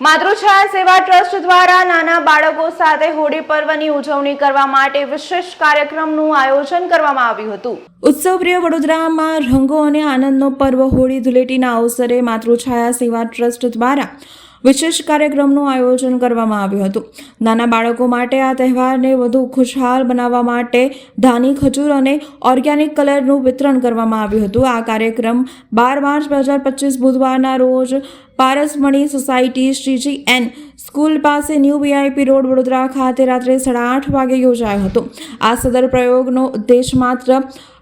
માતૃછાયા સેવા ટ્રસ્ટ દ્વારા નાના બાળકો સાથે હોળી પર્વની ઉજવણી કરવા માટે વિશેષ કાર્યક્રમનું આયોજન કરવામાં આવ્યું હતું. ઉત્સવપ્રિય વડોદરામાં રંગો અને આનંદનો પર્વ હોળી ધૂળેટીના અવસરે માતૃછાયા સેવા ટ્રસ્ટ દ્વારા વિશેષ કાર્યક્રમનું આયોજન કરવામાં આવ્યું હતું. નાના બાળકો માટે આ તહેવારને વધુ ખુશહાલ બનાવવા માટે ધાની ખજૂર અને ઓર્ગેનિક કલરનું વિતરણ કરવામાં આવ્યું હતું. આ કાર્યક્રમ બાર માર્ચ બે હજાર પચીસ બુધવારના રોજ Parasmani society Shriji N school પાસે ન્યૂ વીઆઈપી રોડ વડોદરા ખાતે રાત્રે સાડા આઠ વાગે યોજાયો હતો. આ સદર પ્રયોગનો ઉદ્દેશ માત્ર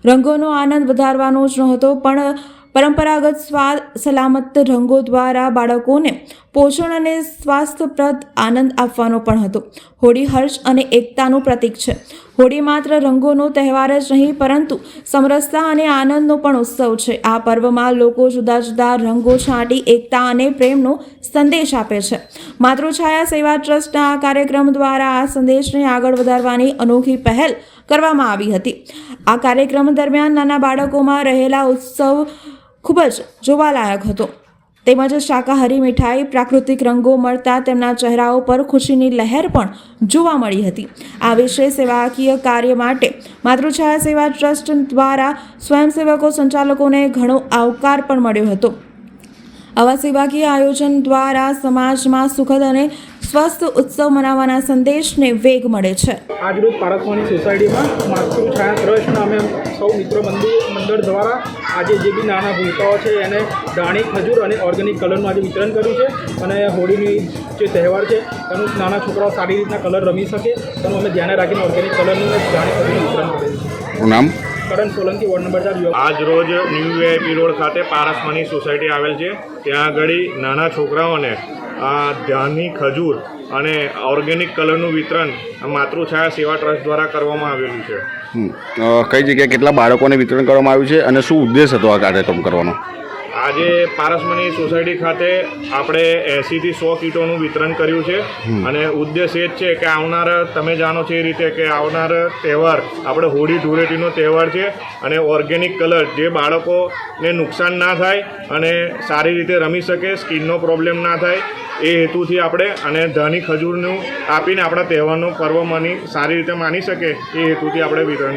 રંગોનો આનંદ વધારવાનો જ નહોતો, પણ પરંપરાગત સ્વાદ સલામત રંગો દ્વારા બાળકોને પોષણ અને સ્વાસ્થ્યપ્રદ આનંદ આપવાનો પણ હતો. હોળી હર્ષ અને એકતાનું પ્રતીક છે. હોળી માત્ર રંગોનો તહેવાર જ નહીં, પરંતુ સમરસતા અને આનંદનો પણ ઉત્સવ છે. આ પર્વમાં લોકો જુદા જુદા રંગો છાંટી, એકતા અને પ્રેમનો સંદેશ આપે છે. માતૃછાયા સેવા ટ્રસ્ટના આ કાર્યક્રમ દ્વારા આ સંદેશને આગળ વધારવાની અનોખી પહેલ કરવામાં આવી હતી. આ કાર્યક્રમ દરમિયાન નાના બાળકોમાં રહેલા ઉત્સવ ખૂબ જ જોવાલાયક હતો. તેમજ શાકાહારી મીઠાઈ, પ્રાકૃતિક રંગો મળતા તેમના ચહેરાઓ પર ખુશીની લહેર પણ જોવા મળી હતી. આ વિશે સેવાકીય કાર્ય માટે માતૃછાયા સેવા ટ્રસ્ટ દ્વારા સ્વયંસેવકો સંચાલકોને ઘણો આવકાર પણ મળ્યો હતો. આવા સેવાકીય આયોજન દ્વારા સમાજમાં સુખદ અને સ્વસ્થ ઉત્સવ મનાવવાના સંદેશને વેગ મળે છે. આજરોજ પારસવાની સોસાયટીમાં માતૃછાયા ટ્રસ્ટ અમે સૌ મિત્ર મંદિર મંડળ દ્વારા આજે જે બી નાના ભૂલકાઓ છે એને દાણી ખજૂર અને ઓર્ગેનિક કલરનું આજે વિતરણ કર્યું છે અને હોળીની જે તહેવાર છે એનું નાના છોકરાઓ સારી રીતના કલર રમી શકે તેનું અમે ધ્યાને રાખીને ઓર્ગેનિક કલરનું દાણી ખજૂરનું વિતરણ કરેલું છે નામ? કરણ સોલંકી વોર્ડ નંબર ચાર આજ રોજ ન્યૂ વીઆઈપી રોડ ખાતે પારસમણી સોસાયટી આવેલ છે. ત્યાં આગળ નાના છોકરાઓને આ ધ્યાનની ખજૂર અને ઓર્ગેનિક કલરનું વિતરણ માતૃછાયા સેવા ટ્રસ્ટ દ્વારા કરવામાં આવેલું છે. કઈ જગ્યાએ કેટલા બાળકોને વિતરણ કરવામાં આવ્યું છે અને શું ઉદ્દેશ હતો આ કાર્યક્રમ કરવાનો? આજે પારસમણી સોસાયટી ખાતે આપણે એંસીથી સો કીટોનું વિતરણ કર્યું છે. અને ઉદ્દેશ એ જ છે કે આવનાર તમે જાણો છો એ રીતે કે આવનાર તહેવાર આપણે હોળી ધૂળેટીનો તહેવાર છે અને ઓર્ગેનિક કલર જે બાળકોને નુકસાન ના થાય અને સારી રીતે રમી શકે સ્કિનનો પ્રોબ્લેમ ના થાય એ હેતુથી આપણે અને ધાની ખજૂરનું આપીને આપણા તહેવારનો પર્વ માની સારી રીતે માની શકે એ હેતુથી આપણે વિતરણ